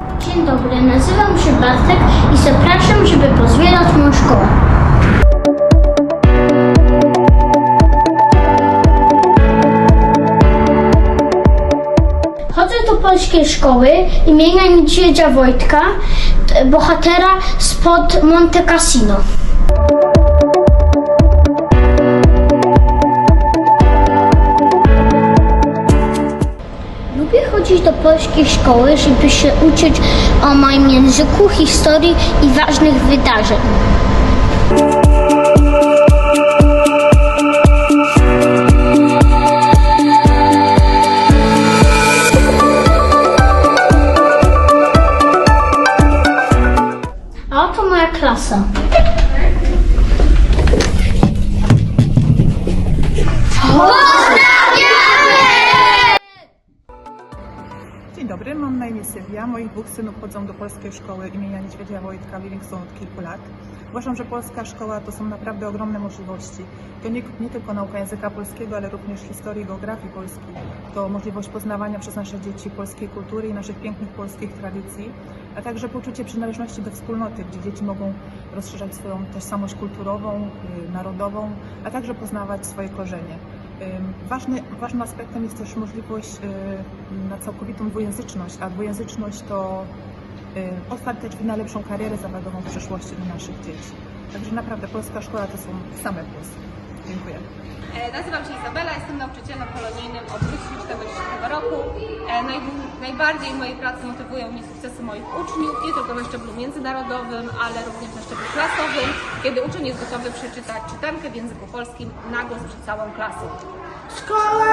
Dzień dobry, nazywam się Bartek i zapraszam, żeby pozwiedzać moją szkołę. Chodzę do polskiej szkoły imienia Niedźwiedzia Wojtka, bohatera spod Monte Cassino. Lubię chodzić do polskiej szkoły, żeby się uczyć o moim języku, historii i ważnych wydarzeń. A oto moja klasa. Dzień dobry, mam na imię Sylwia. Moich dwóch synów chodzą do polskiej szkoły imienia Niedźwiedzia Wojtka Livingston od kilku lat. Uważam, że polska szkoła to są naprawdę ogromne możliwości. To nie, nie tylko nauka języka polskiego, ale również historii i geografii Polski. To możliwość poznawania przez nasze dzieci polskiej kultury i naszych pięknych polskich tradycji, a także poczucie przynależności do wspólnoty, gdzie dzieci mogą rozszerzać swoją tożsamość kulturową, y, narodową, a także poznawać swoje korzenie. Ważny, ważnym aspektem jest też możliwość y, na całkowitą dwujęzyczność, a dwujęzyczność to y, otwarte drzwi na lepszą karierę zawodową w przyszłości dla naszych dzieci. Także naprawdę polska szkoła to są same plusy. Dziękuję. E, Nazywam się Izabela, jestem nauczycielem polonijnym od 2014 roku. E, Naj, najbardziej w mojej pracy motywują mnie sukcesy moich uczniów, nie tylko na szczeblu międzynarodowym, ale również na szczeblu klasowym, kiedy uczeń jest gotowy przeczytać czytankę w języku polskim na głos przed całą klasą. Szkoła